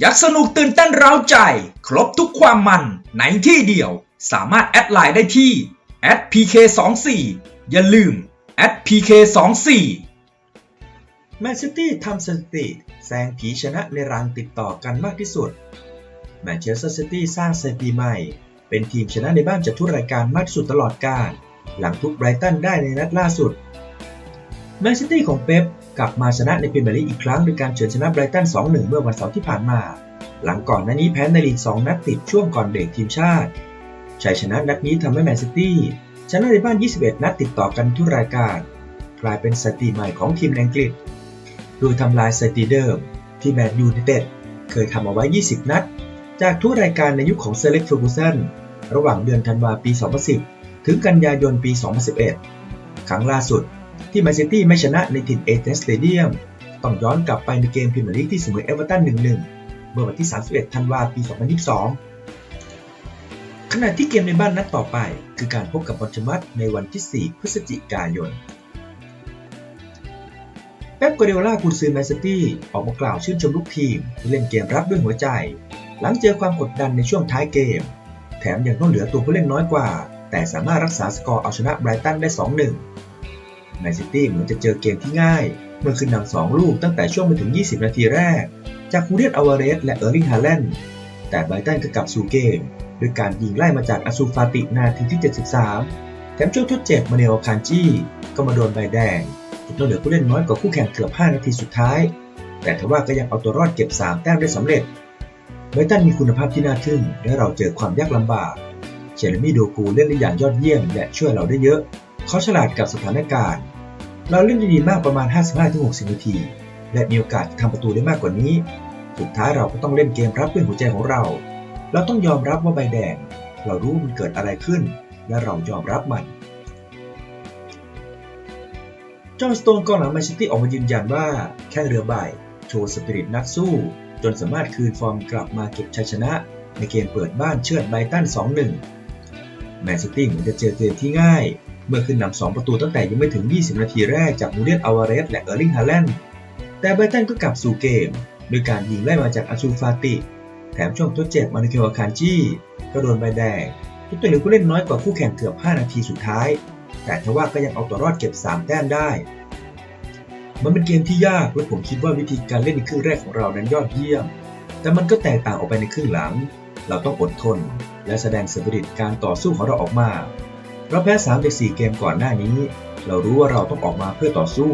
อยากสนุกตื่นเต้นเร้าใจ ครบทุกความมันในที่เดียว สามารถแอดไลน์ได้ที่ @pk24 อย่าลืม @pk24 แมนซิตี้ทำสถิติแซงผีชนะในรังติดต่อกันมากที่สุด แมนเชสเตอร์ซิตี้สร้างสถิติใหม่ เป็นทีมชนะในบ้านจากทุกรายการมากที่สุดตลอดกาลหลังทุกไบรตันได้ในนัดล่าสุด แมนซิตี้ของเป๊ป กลับมาชนะในพรีเมียร์ลีกอีกครั้งโดยการเฉือนชนะไบรตัน 2-1 เมื่อวันเสาร์ที่ผ่านมา หลังก่อนหน้านี้แพ้ในลีก 2 นัดติดช่วงก่อนเบรกทีมชาติชัยชนะนัดนี้ทำให้แมนซิตี้ชนะในบ้าน 21 นัดติดต่อกันทุกรายการ กลายเป็นสถิติใหม่ของทีมอังกฤษ โดยทำลายสถิติเดิม ที่แมนยูไนเต็ดเคยทำเอาไว้ 20 นัด จากทุกรายการในยุคของเซเล็กฟอร์กูสันระหว่างเดือนธันวาปี 2010 ถึงกันยายนปี 2011 ครั้งล่าสุด ที่แมนซิตี้ไม่ชนะในถิ่นเอเธนสเตเดียมต้องย้อนกลับไปในเกมพรีเมียร์ลีกที่เสมอเอเวอร์ตัน 1-1 เมื่อวันที่ 31 ธันวาปี 2022 ขณะที่เกมในบ้านนัดต่อไป คือการพบกับบอลชมัดในวันที่ 4 พฤศจิกายน เป๊ปกัวเดโอล่ากุนซือแมนซิตี้ออกมากล่าวชื่นชมลูกทีมที่เล่นเกมรับด้วยหัวใจ หลังเจอความกดดันในช่วงท้ายเกม แถมยังต้องเหลือตัวผู้เล่นน้อยกว่า แต่สามารถรักษาสกอร์เอาชนะไบรตันได้ 2-1 แมนซิตี้เหมือนจะเจอเกมที่ง่าย เมื่อขึ้นนำ2ลูกตั้งแต่ช่วงไม่ถึง 20 นาทีแรก จากฮูเรียนอวาเรสและเออร์ลิงฮาแลนด์แต่ไบตันก็กลับสู่เกมด้วยการยิงไล่มาจากอาซูฟาตินาทีที่ 73 แถมช่วงทดเจ็บมาเนลคานจีก็มาโดนใบแดงจนต้องเหลือผู้เล่นน้อยกว่าคู่แข่งเกือบ 5 นาทีสุดท้าย แต่ทว่าก็ยังเอาตัวรอดเก็บ 3 แต้มได้สำเร็จไบตันมีคุณภาพที่น่าทึ่งและเราเจอความยากลำบากเจเรมี่โดกูเล่นได้อย่างยอดเยี่ยมและช่วยเราได้เยอะ เขาฉลาดกับสถานการณ์ เราเล่นได้ดีมากประมาณ 55-60 นาที และมีโอกาสทำประตูได้มากกว่านี้ สุดท้ายเราก็ต้องเล่นเกมรับด้วยหัวใจของเรา เราต้องยอมรับว่าใบแดง เรารู้มันเกิดอะไรขึ้น และเรายอมรับมันจอห์นสโตนกองหลังแมนซิตี้ออกมายืนยันว่าแข้งเรือใบโชว์สปิริตนักสู้ จนสามารถคืนฟอร์มกลับมาเก็บชัยชนะ ในเกมเปิดบ้านเชือดไบตัน 2-1 แมนซิตี้เหมือนจะเจอเกมที่ง่าย เมื่อขึ้นนำ2ประตูตั้งแต่ยังไม่ถึง 20 นาทีแรกจากมูเรียนอาวาเรสและเออร์ลิงฮาแลนด์แต่ไบตันก็กลับสู่เกมโดยการยิงไล่มาจากอาซูฟาติ แถมช่วงทดเจ็บมานุเกลอาคานจีก็โดนใบแดงทุกตัวเหลือผู้เล่นน้อยกว่าคู่แข่งเกือบ 5 นาทีสุดท้าย แต่ทว่าก็ยังเอาตัวรอดเก็บ 3 แต้มได้ มันเป็นเกมที่ยากและผมคิดว่าวิธีการเล่นในครึ่งแรกของเรานั้นยอดเยี่ยม แต่มันก็แตกต่างออกไปในครึ่งหลัง เราต้องอดทน และแสดงสปิริตการต่อสู้ของเราออกมา เราแพ้3จาก4เกมก่อนหน้านี้ เรารู้ว่าเราต้องออกมาเพื่อต่อสู้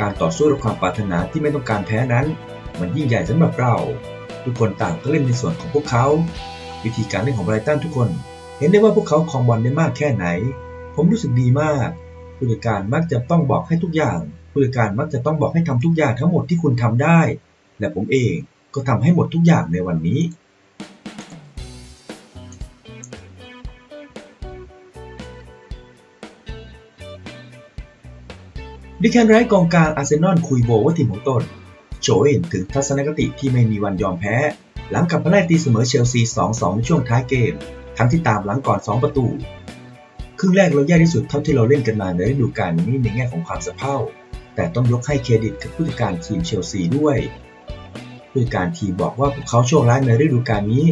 การต่อสู้ด้วยความปรารถนาที่ไม่ต้องการแพ้นั้น มันยิ่งใหญ่สำหรับเรา ทุกคนต่างก็เล่นในส่วนของพวกเขา วิธีการเล่นของไบรตันทุกคน เห็นได้ว่าพวกเขาครองบอลได้มากแค่ไหน ผมรู้สึกดีมาก ผู้จัดการมักจะต้องบอกให้ทุกอย่าง ผู้จัดการมักจะต้องบอกให้ทำทุกอย่างทั้งหมดที่คุณทำได้ และผมเองก็ทำให้หมดทุกอย่างในวันนี้ ดิแคนไรท์กองกลางอาร์เซนอลคุยโบว่าทีมของตนโชว์เห็นถึงทัศนคติที่ไม่มีวันยอมแพ้ หลังกลับมาไล่ตีเสมอเชลซี 2-2 ในช่วงท้ายเกม ทั้งที่ตามหลังก่อน 2 ประตู ครึ่งแรกเราแย่ที่สุดเท่าที่เราเล่นกันมาในฤดูกาลนี้ในแง่ของความสะเพร่าแต่ต้องยกให้เครดิตกับผู้จัดการทีมเชลซีด้วยผู้จัดการทีมบอกว่าพวกเขาโชคร้ายในฤดูกาลนี้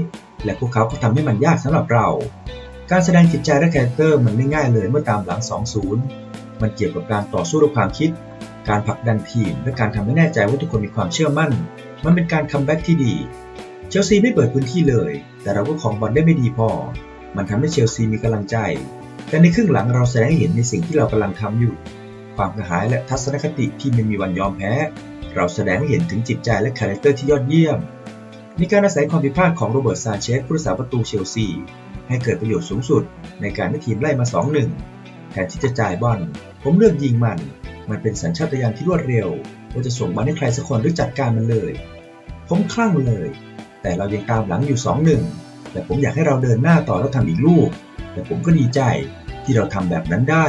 และพวกเขาก็ทำให้มันยากสำหรับเรา การแสดงจิตใจและคาแรคเตอร์มันไม่ง่ายเลยเมื่อตามหลัง 2-0 มันเกี่ยวกับการต่อสู้ด้วยความคิด การผลักดันทีม และการทำให้แน่ใจว่าทุกคนมีความเชื่อมั่น มันเป็นการคัมแบ็กที่ดี เชลซีไม่เปิดพื้นที่เลย แต่เราก็ของบอลได้ไม่ดีพอ มันทำให้เชลซีมีกำลังใจ แต่ในครึ่งหลังเราแสดงให้เห็นในสิ่งที่เรากำลังทำอยู่ ความกระหายและทัศนคติที่ไม่มีวันยอมแพ้ เราแสดงให้เห็นถึงจิตใจและคาแรคเตอร์ที่ยอดเยี่ยมในการอาศัยความผิดพลาดของโรเบิร์ตซานเชสผู้รักษาประตูเชลซีให้เกิดประโยชน์สูงสุดในการให้ทีมไล่มา 2-1 แทนที่จะจ่ายบอลผมเลือกยิงมัน มันเป็นสัญชาตญาณที่รวดเร็วว่าจะส่งบอลให้ใครสักคนหรือจัดการมันเลย ผมคลั่งเลย แต่เรายังตามหลังอยู่2-1แต่ผมอยากให้เราเดินหน้าต่อแล้วทำอีกลูก แต่ผมก็ดีใจที่เราทำแบบนั้นได้